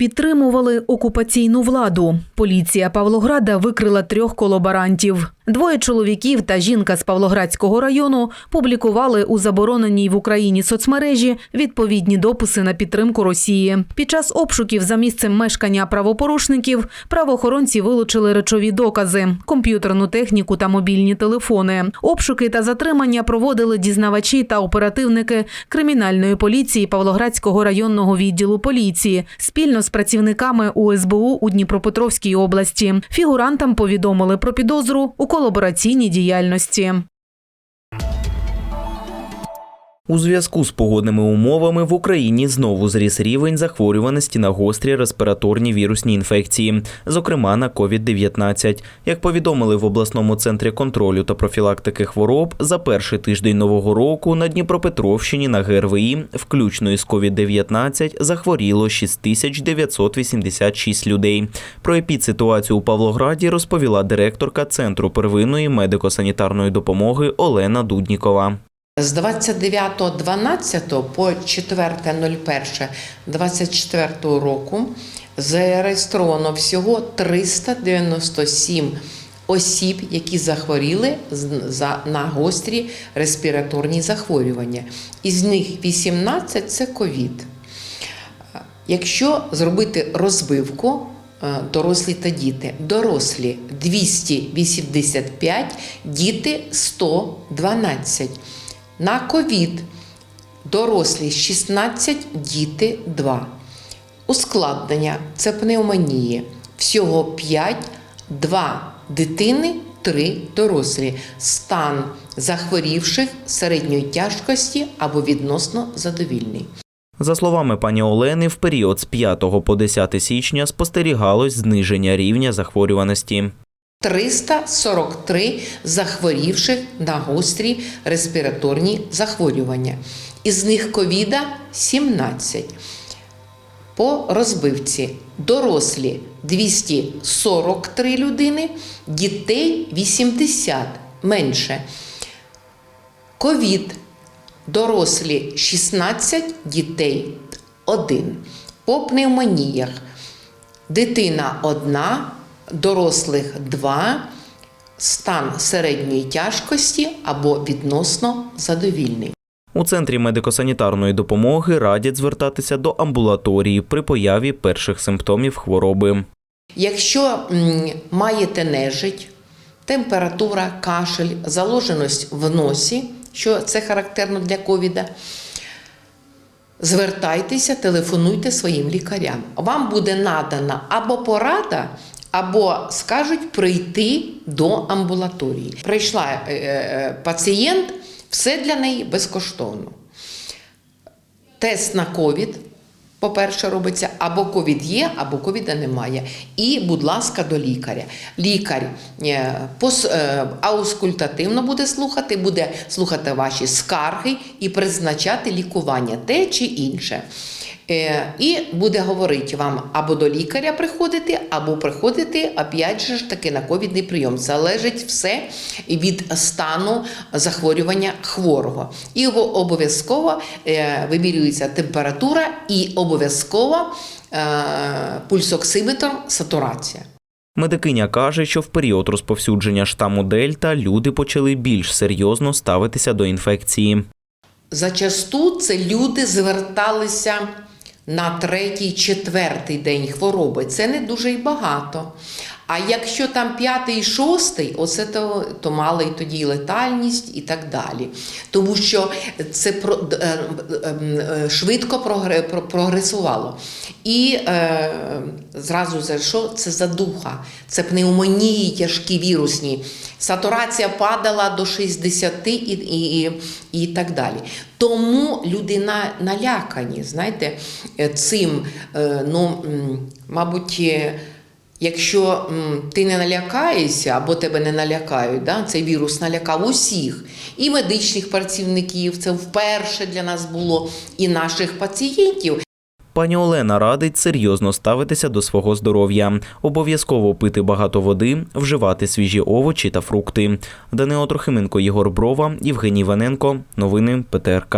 Підтримували окупаційну владу. Поліція Павлограда викрила трьох колаборантів. Двоє чоловіків та жінка з Павлоградського району публікували у забороненій в Україні соцмережі відповідні дописи на підтримку Росії. Під час обшуків за місцем мешкання правопорушників правоохоронці вилучили речові докази, комп'ютерну техніку та мобільні телефони. Обшуки та затримання проводили дізнавачі та оперативники кримінальної поліції Павлоградського районного відділу поліції спільно з працівниками УСБУ у Дніпропетровській області. Фігурантам повідомили про підозру у колабораційній діяльності. У зв'язку з погодними умовами в Україні знову зріс рівень захворюваності на гострі респіраторні вірусні інфекції, зокрема на COVID-19. Як повідомили в обласному центрі контролю та профілактики хвороб, за перший тиждень нового року на Дніпропетровщині на ГРВІ, включно із COVID-19, захворіло 6986 людей. Про епідситуацію у Павлограді розповіла директорка Центру первинної медико-санітарної допомоги Олена Дуднікова. З 29.12 по 4.01.24 року зареєстровано всього 397 осіб, які захворіли на гострі респіраторні захворювання. Із них 18 це ковід. Якщо зробити розбивку е, дорослі та діти, дорослі 285, діти 112. На ковід дорослі 16, діти 2. Ускладнення це пневмонії. Всього 5, 2 дитини, 3 дорослі. Стан захворівших середньої тяжкості або відносно задовільний. За словами пані Олени, в період з 5 по 10 січня спостерігалось зниження рівня захворюваності. 343 захворівших на гострі респіраторні захворювання. Із них ковіда 17. По розбивці дорослі 243 людини, дітей 80 менше. Ковід дорослі 16, дітей 1. По пневмоніях дитина 1, дорослих 2, стан середньої тяжкості або відносно задовільний. У центрі медико-санітарної допомоги радять звертатися до амбулаторії при появі перших симптомів хвороби. Якщо маєте нежить, температура, кашель, заложеність в носі, що це характерно для ковіда, звертайтеся, телефонуйте своїм лікарям. Вам буде надана або порада, або скажуть прийти до амбулаторії. Прийшла е, е, пацієнт, все для неї безкоштовно. Тест на ковід, по-перше, робиться, або ковід є, або ковіда немає. І, будь ласка, до лікаря. Лікар е, е, аускультативно буде слухати, буде слухати ваші скарги і призначати лікування те чи інше. Е, І буде говорити вам або до лікаря приходити, або приходити, опять же ж таки на ковідний прийом. Залежить все від стану захворювання хворого. І обов'язково е, вимірюється температура і обов'язково е, пульсоксиметр сатурація. Медикиня каже, що в період розповсюдження штаму Дельта люди почали більш серйозно ставитися до інфекції. Зачасту це люди зверталися на третій, четвертий день хвороби. Це не дуже й багато. А якщо там п'ятий, і шостий, оце то, то мали і тоді і летальність і так далі. Тому що це про, е, е, швидко прогресувало. І е, зразу за що? Це задуха, це пневмонії тяжкі вірусні. Сатурація падала до 60 і, і, і, і так далі. Тому люди на, налякані, знаєте, е, цим, ну, мабуть, якщо ти не налякаєшся або тебе не налякають, да, цей вірус налякав усіх, і медичних працівників, це вперше для нас було, і наших пацієнтів. Пані Олена радить серйозно ставитися до свого здоров'я, обов'язково пити багато води, вживати свіжі овочі та фрукти. Данило Трохименко, Єгор Брова, Євгеній Ваненко. Новини ПТРК.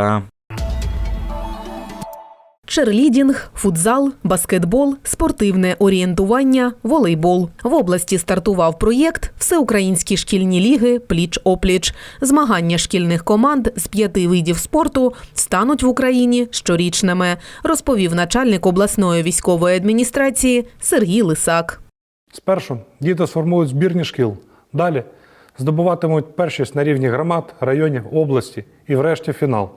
Черлідінг, футзал, баскетбол, спортивне орієнтування, волейбол. В області стартував проєкт Всеукраїнські шкільні ліги Пліч-опліч. Змагання шкільних команд з п'яти видів спорту стануть в Україні щорічними, розповів начальник обласної військової адміністрації Сергій Лисак. Спершу діти сформують збірні шкіл. Далі здобуватимуть першість на рівні громад, районів, області і врешті фінал.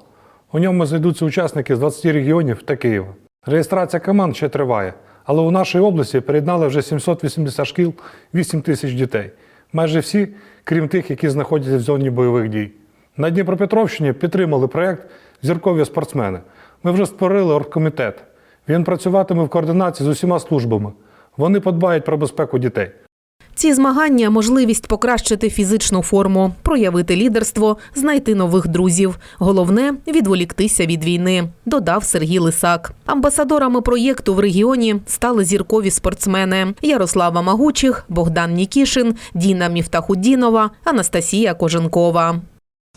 У ньому зайдуться учасники з 20 регіонів та Києва. Реєстрація команд ще триває, але у нашій області приєднали вже 780 шкіл, 8 тисяч дітей. Майже всі, крім тих, які знаходяться в зоні бойових дій. На Дніпропетровщині підтримали проєкт Зіркові спортсмени. Ми вже створили оргкомітет. Він працюватиме в координації з усіма службами. Вони подбають про безпеку дітей. Ці змагання можливість покращити фізичну форму, проявити лідерство, знайти нових друзів. Головне відволіктися від війни, додав Сергій Лисак. Амбасадорами проєкту в регіоні стали зіркові спортсмени Ярослава Магучих, Богдан Нікішин, Діна Міфтахудінова, Анастасія Коженкова.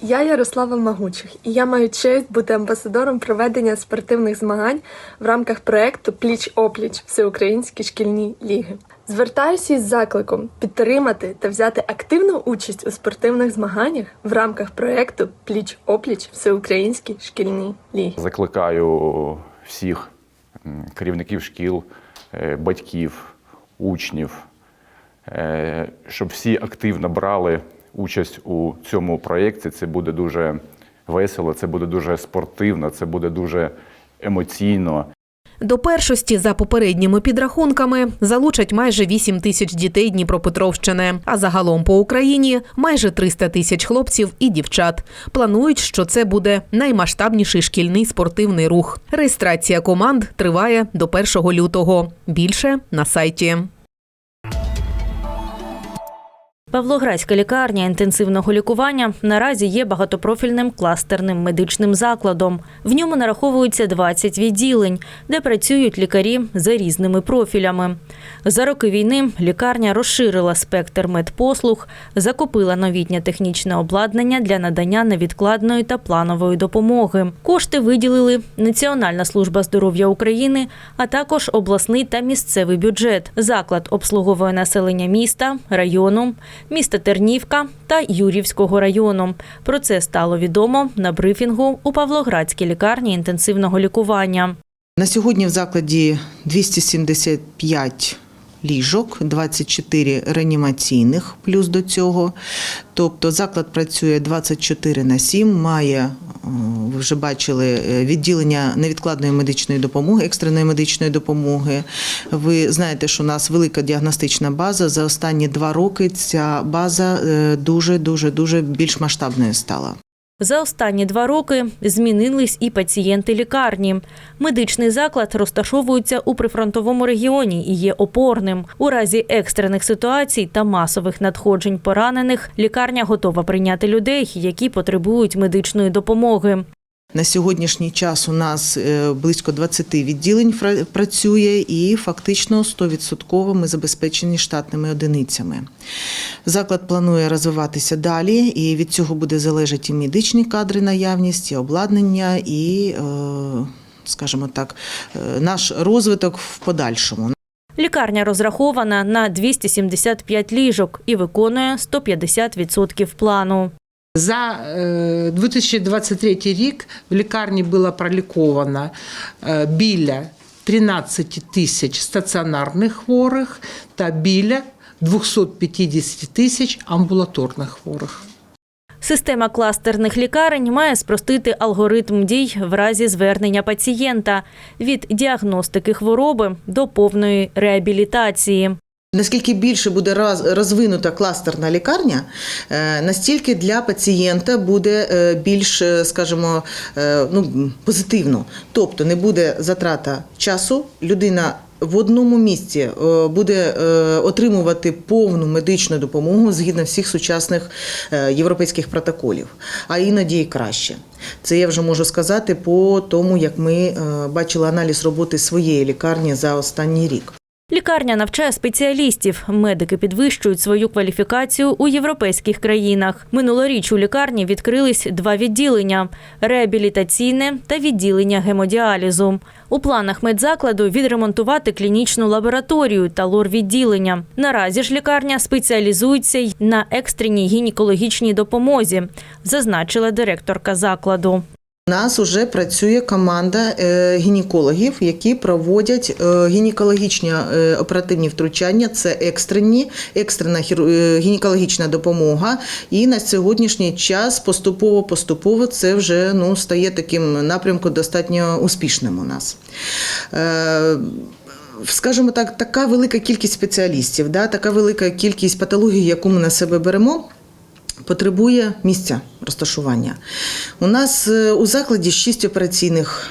Я Ярослава Магучих, і я маю честь бути амбасадором проведення спортивних змагань в рамках проекту Пліч опліч Всеукраїнські шкільні ліги. Звертаюся із закликом підтримати та взяти активну участь у спортивних змаганнях в рамках проекту Пліч опліч Всеукраїнські шкільні ліги. Закликаю всіх керівників шкіл, е, батьків, учнів, е, щоб всі активно брали участь у цьому проєкті. Це буде дуже весело, це буде дуже спортивно, це буде дуже емоційно. До першості, за попередніми підрахунками, залучать майже 8 тисяч дітей Дніпропетровщини. А загалом по Україні майже 300 тисяч хлопців і дівчат. Планують, що це буде наймасштабніший шкільний спортивний рух. Реєстрація команд триває до 1 лютого. Більше на сайті. Павлоградська лікарня інтенсивного лікування наразі є багатопрофільним кластерним медичним закладом. В ньому нараховується 20 відділень, де працюють лікарі за різними профілями. За роки війни лікарня розширила спектр медпослуг, закупила новітнє технічне обладнання для надання невідкладної та планової допомоги. Кошти виділили Національна служба здоров'я України, а також обласний та місцевий бюджет. Заклад обслуговує населення міста, району, міста Тернівка та Юрівського району. Про це стало відомо на брифінгу у Павлоградській лікарні інтенсивного лікування. На сьогодні в закладі 275 ліжок, 24 реанімаційних плюс до цього. Тобто заклад працює 24 на 7, має, е, ви вже бачили, е, відділення невідкладної медичної допомоги, екстреної медичної допомоги. Ви знаєте, що у нас велика діагностична база. За останні два роки ця база е, дуже, дуже, дуже більш масштабною стала. За останні два роки змінились і пацієнти лікарні. Медичний заклад розташовується у прифронтовому регіоні і є опорним. У разі екстрених ситуацій та масових надходжень поранених лікарня готова прийняти людей, які потребують медичної допомоги. На сьогоднішній час у нас е, близько 20 відділень працює і фактично 100% ми забезпечені штатними одиницями. Заклад планує розвиватися далі, і від цього буде залежати і медичні кадри, наявність, і обладнання, і, е, скажімо так, е, наш розвиток в подальшому. Лікарня розрахована на 275 ліжок і виконує 150% плану. За е, 2023 рік в лікарні було проліковано е, біля 13 тисяч стаціонарних хворих та біля 250 тисяч амбулаторних хворих. Система кластерних лікарень має спростити алгоритм дій в разі звернення пацієнта від діагностики хвороби до повної реабілітації. Наскільки більше буде розвинута кластерна лікарня, е, настільки для пацієнта буде е, більш, е, скажімо, ну, позитивно. Тобто не буде затрата часу, людина в одному місці буде отримувати повну медичну допомогу згідно всіх сучасних європейських протоколів, а іноді і краще. Це я вже можу сказати по тому, як ми бачили аналіз роботи своєї лікарні за останній рік. Лікарня навчає спеціалістів. Медики підвищують свою кваліфікацію у європейських країнах. Минулоріч у лікарні відкрились два відділення: реабілітаційне та відділення гемодіалізу. У планах медзакладу відремонтувати клінічну лабораторію та лор-відділення. Наразі ж лікарня спеціалізується й на екстреній гінекологічній допомозі, зазначила директорка закладу. У нас вже працює команда е, гінекологів, які проводять е, гінекологічні е, оперативні втручання. Це екстрені, екстрена гінекологічна допомога. І на сьогоднішній час поступово поступово це вже ну стає таким напрямком достатньо успішним у нас. Скажімо так, така велика кількість спеціалістів, да, така велика кількість патологій, яку ми на себе беремо, потребує місця розташування. У нас е, у закладі шість операційних.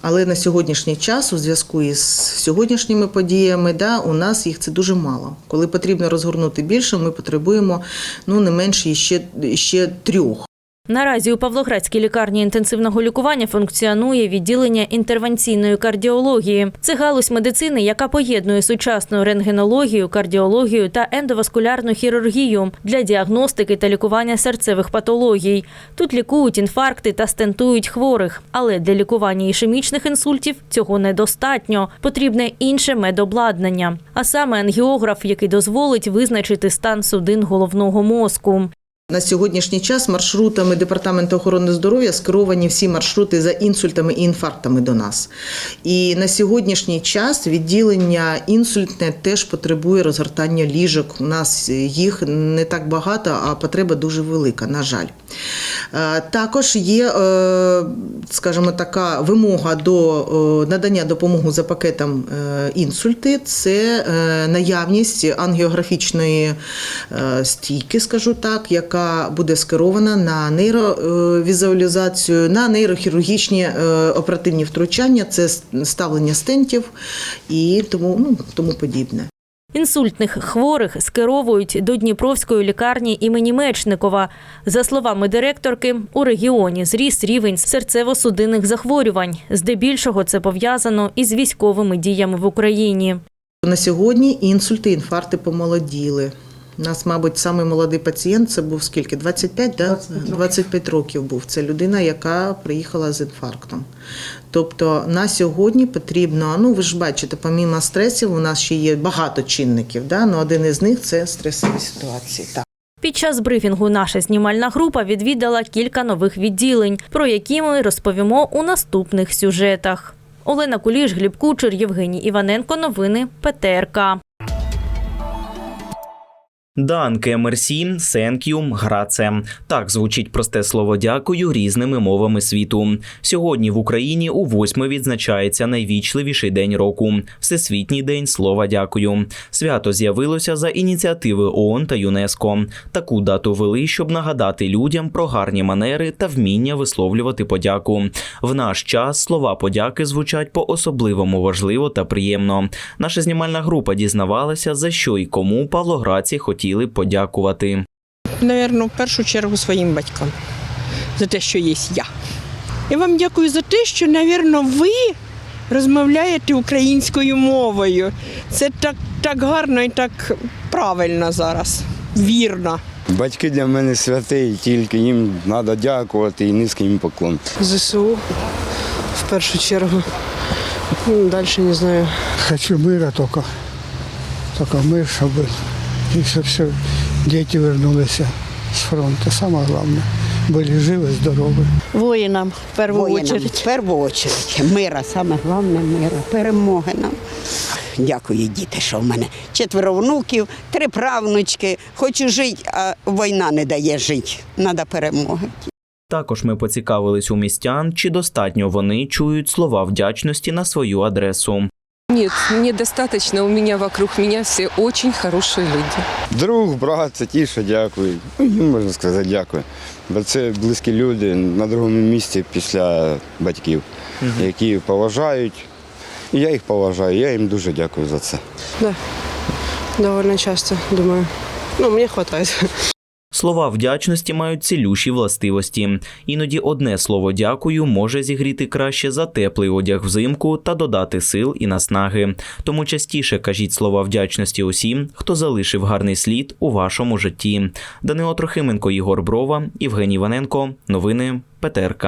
Але на сьогоднішній час, у зв'язку із сьогоднішніми подіями, да, у нас їх це дуже мало. Коли потрібно розгорнути більше, ми потребуємо ну, не менше ще, ще трьох. Наразі у Павлоградській лікарні інтенсивного лікування функціонує відділення інтервенційної кардіології. Це галузь медицини, яка поєднує сучасну рентгенологію, кардіологію та ендоваскулярну хірургію для діагностики та лікування серцевих патологій. Тут лікують інфаркти та стентують хворих. Але для лікування ішемічних інсультів цього недостатньо. Потрібне інше медобладнання, а саме ангіограф, який дозволить визначити стан судин головного мозку. На сьогоднішній час маршрутами Департаменту охорони здоров'я скеровані всі маршрути за інсультами і інфарктами до нас. І на сьогоднішній час відділення інсультне теж потребує розгортання ліжок. У нас їх не так багато, а потреба дуже велика, на жаль. Е, Також є, е, скажімо, така вимога до е, надання допомоги за пакетом інсульти. Це наявність ангіографічної стійки, скажу так, яка буде скерована на нейровізуалізацію, на нейрохірургічні е, оперативні втручання, це ставлення стентів і тому, ну, тому подібне. Інсультних хворих скеровують до Дніпровської лікарні імені Мечникова. За словами директорки, у регіоні зріс рівень серцево-судинних захворювань. Здебільшого це пов'язано із військовими діями в Україні. На сьогодні інсульти, інфаркти помолоділи. У нас, мабуть, самий молодий пацієнт це був скільки? 25, да? 25 років. 25 років був. Це людина, яка приїхала з інфарктом. Тобто на сьогодні потрібно, ну ви ж бачите, помімо стресів, у нас ще є багато чинників. Да? Ну, один із них це стресові ситуації. Так. Під час брифінгу наша знімальна група відвідала кілька нових відділень, про які ми розповімо у наступних сюжетах. Олена Куліш, Гліб Кучер, Євгеній Іваненко. Новини ПТРК. Данке, мерсі, сенкю, граце. Так звучить просте слово дякую різними мовами світу. Сьогодні в Україні у восьми відзначається найвічливіший день року Всесвітній день слова дякую. Свято з'явилося за ініціативи ООН та ЮНЕСКО. Таку дату вели, щоб нагадати людям про гарні манери та вміння висловлювати подяку. В наш час слова подяки звучать по-особливому важливо та приємно. Наша знімальна група дізнавалася, за що і кому павлоградці хотіли подякувати. Навірно, в першу чергу своїм батькам за те, що є я. І вам дякую за те, що, навірно, ви розмовляєте українською мовою. Це так, так гарно і так правильно зараз. Вірно. Батьки для мене святі, тільки їм треба дякувати і низький їм поклон. ЗСУ в першу чергу. Далі не знаю. Хочу мира только. Только мир, чтобы и все, все дети вернулись с фронта. Самое главное. Были живы, здоровы. Воїнам в першу Воїнам, в першу чергу. Мира, саме головне мира, перемоги нам. Дякую, діти, що в мене четверо внуків, три правнучки. Хочу жити, а війна не дає жити. Треба перемоги. Також ми поцікавились у містян, чи достатньо вони чують слова вдячності на свою адресу. Нет, недостаточно. У меня вокруг меня все очень хорошие люди. Друг, брат, це ті, що дякують. Ну, можна сказати дякую. Бо це близькі люди на другому місці після батьків, які поважають. І я їх поважаю, я їм дуже дякую за це. Да, довольно часто думаю. Ну, мне хватает. Слова вдячності мають цілющі властивості. Іноді одне слово дякую може зігріти краще за теплий одяг взимку та додати сил і наснаги. Тому частіше кажіть слова вдячності усім, хто залишив гарний слід у вашому житті. Данило Трохименко, Ігор Брова, Євгеній Ваненко. Новини ПТРК.